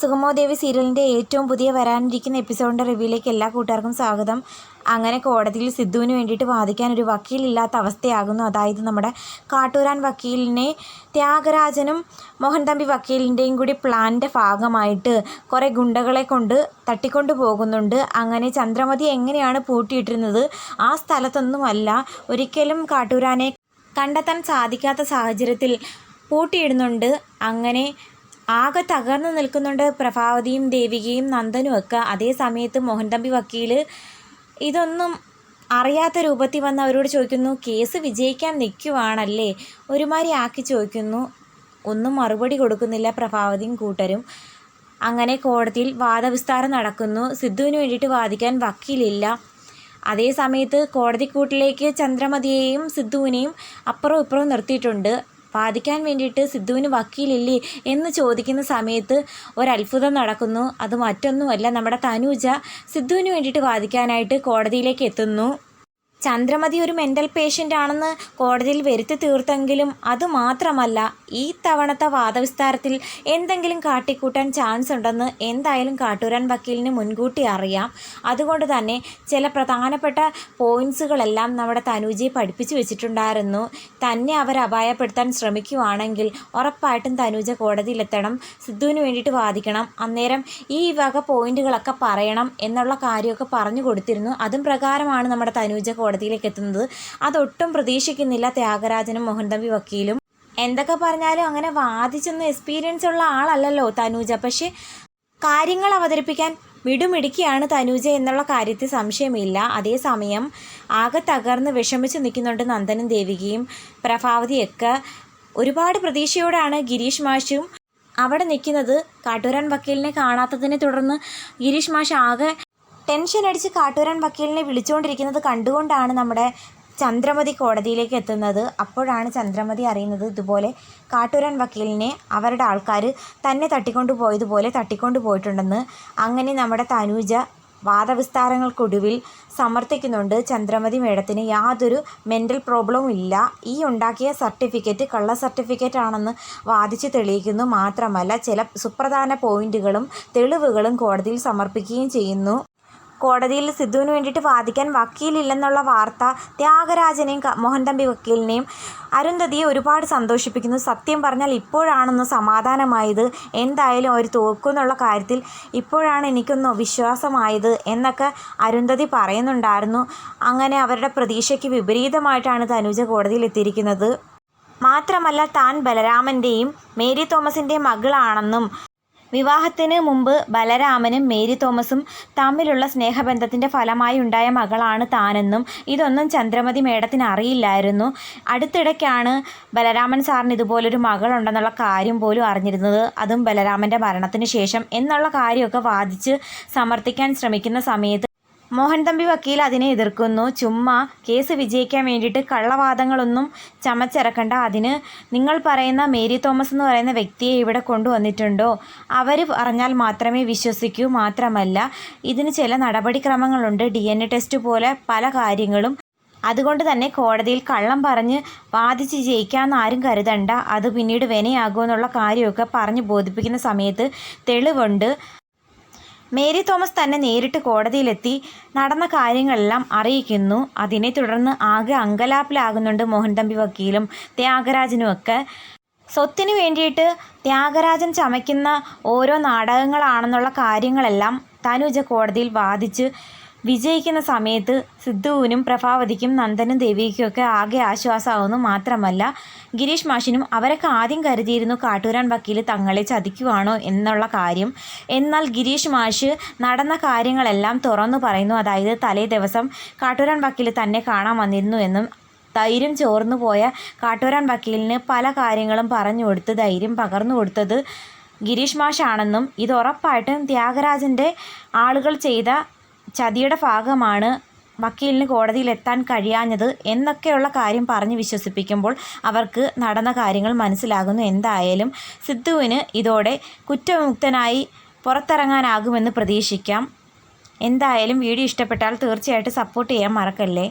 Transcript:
സുഗമോദേവി സീരിയലിന്റെ ഏറ്റവും പുതിയ വരാനിരിക്കുന്ന എപ്പിസോഡിന്റെ റിവ്യൂയിലേക്ക് എല്ലാ കൂട്ടുകാർക്കും സ്വാഗതം. അങ്ങനെ കോടതിയിൽ സിദ്ധുവിന് വേണ്ടിയിട്ട് വാദിക്കാൻ ഒരു വക്കീലില്ലാത്ത അവസ്ഥയാകുന്നു. അതായത് നമ്മുടെ കാട്ടൂരാൻ വക്കീലിനെ ത്യാഗരാജനും മോഹൻ തമ്പി വക്കീലിന്റെയും കൂടി പ്ലാനിന്റെ ഭാഗമായിട്ട് കുറേ ഗുണ്ടകളെ കൊണ്ട് തട്ടിക്കൊണ്ടു പോകുന്നുണ്ട്. അങ്ങനെ ചന്ദ്രമതി എങ്ങനെയാണ് പൂട്ടിയിട്ടിരുന്നത്? ആ സ്ഥലത്തൊന്നുമല്ല ഒരിക്കലും കാട്ടൂരാനെ കണ്ടെത്താൻ സാധിക്കാത്ത സാഹചര്യത്തിൽ പൂട്ടിയിടുന്നുണ്ട്. അങ്ങനെ ആകെ തകർന്നു നിൽക്കുന്നുണ്ട് പ്രഭാവതിയും ദേവികയും നന്ദനും ഒക്കെ. അതേ സമയത്ത് മോഹൻതമ്പി വക്കീൽ ഇതൊന്നും അറിയാത്ത രൂപത്തിൽ വന്ന് അവരോട് ചോദിക്കുന്നു കേസ് വിജയിക്കാൻ നിൽക്കുവാണല്ലേ? ഒരുമാതിരി ആക്കി ചോദിക്കുന്നു. ഒന്നും മറുപടി കൊടുക്കുന്നില്ല പ്രഭാവതിയും കൂട്ടരും. അങ്ങനെ കോടതിയിൽ വാദവിസ്താരം നടക്കുന്നു. സിദ്ധുവിന് വേണ്ടിയിട്ട് വാദിക്കാൻ വക്കീലില്ല. അതേ സമയത്ത് കോടതിക്കൂട്ടിലേക്ക് ചന്ദ്രമതിയെയും സിദ്ധുവിനെയും അപ്പുറവും ഇപ്പുറവും നിർത്തിയിട്ടുണ്ട്. വാദിക്കാൻ വേണ്ടിയിട്ട് സിദ്ധുവിന് വക്കീലില്ലേ എന്ന് ചോദിക്കുന്ന സമയത്ത് ഒരത്ഭുതം നടക്കുന്നു. അത് മറ്റൊന്നുമല്ല നമ്മുടെ തനൂജ സിദ്ധുവിന് വേണ്ടിയിട്ട് വാദിക്കാനായിട്ട് കോടതിയിലേക്ക് എത്തുന്നു. ചന്ദ്രമതി ഒരു മെന്റൽ പേഷ്യന്റ് ആണെന്ന് കോടതിയിൽ വരുത്തി തീർത്തെങ്കിലും അതുമാത്രമല്ല ഈ തവണത്തെ വാദവിസ്താരത്തിൽ എന്തെങ്കിലും കാട്ടിക്കൂട്ടാൻ ചാൻസ് ഉണ്ടെന്ന് എന്തായാലും കാട്ടൂരാൻ വക്കീലിന് മുൻകൂട്ടി അറിയാം. അതുകൊണ്ട് തന്നെ ചില പ്രധാനപ്പെട്ട പോയിൻസുകളെല്ലാം നമ്മുടെ തനുജിയെ പഠിപ്പിച്ചു വെച്ചിട്ടുണ്ടായിരുന്നു. തന്നെ അവർ അപായപ്പെടുത്താൻ ശ്രമിക്കുവാണെങ്കിൽ ഉറപ്പായിട്ടും തനുജ കോടതിയിലെത്തണം. സിദ്ധുവിന് വേണ്ടിയിട്ട് വാദിക്കണം. അന്നേരം ഈ വക പോയിന്റുകളൊക്കെ പറയണം എന്നുള്ള കാര്യമൊക്കെ പറഞ്ഞു കൊടുത്തിരുന്നു. അതും പ്രകാരമാണ് നമ്മുടെ തനുജ തനൂജ കോടതിയിലേക്ക് എത്തുന്നത്. അതൊട്ടും പ്രതീക്ഷിക്കുന്നില്ല ത്യാഗരാജനും മോഹൻതമ്പി വക്കീലും. എന്തൊക്കെ പറഞ്ഞാലും അങ്ങനെ വാദിച്ചൊന്നും എക്സ്പീരിയൻസ് ഉള്ള ആളല്ലല്ലോ തനൂജ. പക്ഷേ കാര്യങ്ങൾ അവതരിപ്പിക്കാൻ മിടുമിടുക്കിയാണ് തനൂജ എന്നുള്ള കാര്യത്തിൽ സംശയമില്ല. അതേസമയം ആകെ തകർന്ന് വിഷമിച്ച് നിൽക്കുന്നുണ്ട് നന്ദനും ദേവികയും പ്രഭാവതിയൊക്കെ. ഒരുപാട് പ്രതീക്ഷയോടാണ് ഗിരീഷ് മാഷും അവിടെ നിൽക്കുന്നത്. കാട്ടൂരാൻ വക്കീലിനെ കാണാത്തതിനെ തുടർന്ന് ഗിരീഷ് മാഷ് ആകെ ടെൻഷൻ അടിച്ച് കാട്ടൂരാൻ വക്കീലിനെ വിളിച്ചുകൊണ്ടിരിക്കുന്നത് കണ്ടുകൊണ്ടാണ് നമ്മുടെ ചന്ദ്രമതി കോടതിയിലേക്ക് എത്തുന്നത്. അപ്പോഴാണ് ചന്ദ്രമതി അറിയുന്നത് ഇതുപോലെ കാട്ടൂരാൻ വക്കീലിനെ അവരുടെ ആൾക്കാർ തന്നെ തട്ടിക്കൊണ്ടു പോയതുപോലെ തട്ടിക്കൊണ്ടു പോയിട്ടുണ്ടെന്ന്. അങ്ങനെ നമ്മുടെ തനൂജ വാദവിസ്താരങ്ങൾക്കൊടുവിൽ സമർത്ഥിക്കുന്നുണ്ട്. ചന്ദ്രമതി മേഡത്തിന് യാതൊരു മെന്റൽ പ്രോബ്ലവും ഇല്ല. ഈ ഉണ്ടാക്കിയ സർട്ടിഫിക്കറ്റ് കള്ള സർട്ടിഫിക്കറ്റ് ആണെന്ന് വാദിച്ച് തെളിയിക്കുന്നു മാത്രമല്ല ചില സുപ്രധാന പോയിന്റുകളും തെളിവുകളും കോടതിയിൽ സമർപ്പിക്കുകയും ചെയ്യുന്നു. കോടതിയിൽ സിദ്ധുവിന് വേണ്ടിയിട്ട് വാദിക്കാൻ വക്കീലില്ലെന്നുള്ള വാർത്ത ത്യാഗരാജനെയും മോഹൻതമ്പി വക്കീലിനെയും അരുന്ധതിയെ ഒരുപാട് സന്തോഷിപ്പിക്കുന്നു. സത്യം പറഞ്ഞാൽ ഇപ്പോഴാണെന്ന് സമാധാനമായത് എന്തായാലും അവർ തോക്കുന്നുള്ള കാര്യത്തിൽ ഇപ്പോഴാണ് എനിക്കൊന്ന് വിശ്വാസമായത് എന്നൊക്കെ അരുന്ധതി പറയുന്നുണ്ടായിരുന്നു. അങ്ങനെ അവരുടെ പ്രതീക്ഷയ്ക്ക് വിപരീതമായിട്ടാണ് തനുജ കോടതിയിൽ എത്തിയിരിക്കുന്നത്. മാത്രമല്ല താൻ ബലരാമന്റെയും മേരി തോമസിന്റെയും മകളാണെന്നും വിവാഹത്തിന് മുമ്പ് ബലരാമനും മേരി തോമസും തമ്മിലുള്ള സ്നേഹബന്ധത്തിന്റെ ഫലമായി ഉണ്ടായ മകളാണ് താനെന്നും ഇതൊന്നും ചന്ദ്രമതി മേഡത്തിന് അറിയില്ലായിരുന്നു. അടുത്തിടയ്ക്കാണ് ബലരാമൻ സാറിന് ഇതുപോലൊരു മകളുണ്ടെന്നുള്ള കാര്യം പോലും അറിഞ്ഞിരുന്നത്. അതും ബലരാമന്റെ മരണത്തിന് ശേഷം എന്നുള്ള കാര്യമൊക്കെ വാദിച്ച് സമർത്ഥിക്കാൻ ശ്രമിക്കുന്ന സമയത്ത് മോഹൻ തമ്പി വക്കീൽ അതിനെ എതിർക്കുന്നു. ചുമ്മാ കേസ് വിജയിക്കാൻ വേണ്ടിയിട്ട് കള്ളവാദങ്ങളൊന്നും ചമച്ചിറക്കണ്ട. അതിന് നിങ്ങൾ പറയുന്ന മേരി തോമസ് എന്ന് പറയുന്ന വ്യക്തിയെ ഇവിടെ കൊണ്ടുവന്നിട്ടുണ്ടോ? അവർ പറഞ്ഞാൽ മാത്രമേ വിശ്വസിക്കൂ. മാത്രമല്ല ഇതിന് ചില നടപടിക്രമങ്ങളുണ്ട്. ഡി എൻ എ ടെസ്റ്റ് പോലെ പല കാര്യങ്ങളും. അതുകൊണ്ട് തന്നെ കോടതിയിൽ കള്ളം പറഞ്ഞ് വാദിച്ച് ജയിക്കാമെന്ന് ആരും കരുതണ്ട. അത് പിന്നീട് വിനയാകുമെന്നുള്ള കാര്യമൊക്കെ പറഞ്ഞ് ബോധിപ്പിക്കുന്ന സമയത്ത് തെളിവുണ്ട്. മേരി തോമസ് തന്നെ നേരിട്ട് കോടതിയിലെത്തി നടന്ന കാര്യങ്ങളെല്ലാം അറിയിക്കുന്നു. അതിനെ തുടർന്ന് ആകെ അങ്കലാപ്പിലാകുന്നുണ്ട് മോഹൻതമ്പി വക്കീലും ത്യാഗരാജനുമൊക്കെ സ്വത്തിന് വേണ്ടിയിട്ട് ത്യാഗരാജൻ ചമയ്ക്കുന്ന ഓരോ നാടകങ്ങളാണെന്നുള്ള കാര്യങ്ങളെല്ലാം തനുജ കോടതിയിൽ വാദിച്ച് വിജയിക്കുന്ന സമയത്ത് സിദ്ധുവിനും പ്രഭാവതിക്കും നന്ദനും ദേവിക്കുമൊക്കെ ആകെ ആശ്വാസമാവുന്നു മാത്രമല്ല ഗിരീഷ് മാഷിനും അവരൊക്കെ ആദ്യം കരുതിയിരുന്നു കാട്ടൂരാൻ വക്കീൽ തങ്ങളെ ചതിക്കുവാണോ എന്നുള്ള കാര്യം. എന്നാൽ ഗിരീഷ് മാഷ് നടന്ന കാര്യങ്ങളെല്ലാം തുറന്നു പറയുന്നു. അതായത് തലേ ദിവസം കാട്ടൂരാൻ വക്കീൽ തന്നെ കാണാൻ വന്നിരുന്നു എന്നും ധൈര്യം ചോർന്നു പോയ കാട്ടൂരാൻ വക്കീലിന് പല കാര്യങ്ങളും പറഞ്ഞു കൊടുത്ത് ധൈര്യം പകർന്നു കൊടുത്തത് ഗിരീഷ് മാഷാണെന്നും ഇത് ഉറപ്പായിട്ടും ത്യാഗരാജന്റെ ആളുകൾ ചെയ്ത ചതിയുടെ ഭാഗമാണ് വക്കീലിന് കോടതിയിലെത്താൻ കഴിയാഞ്ഞത് എന്നൊക്കെയുള്ള കാര്യം പറഞ്ഞ് വിശ്വസിപ്പിക്കുമ്പോൾ അവർക്ക് നടന്ന കാര്യങ്ങൾ മനസ്സിലാകുന്നു. എന്തായാലും സിദ്ധുവിന് ഇതോടെ കുറ്റവിമുക്തനായി പുറത്തിറങ്ങാനാകുമെന്ന് പ്രതീക്ഷിക്കാം. എന്തായാലും വീഡിയോ ഇഷ്ടപ്പെട്ടാൽ തീർച്ചയായിട്ടും സപ്പോർട്ട് ചെയ്യാൻ മറക്കല്ലേ?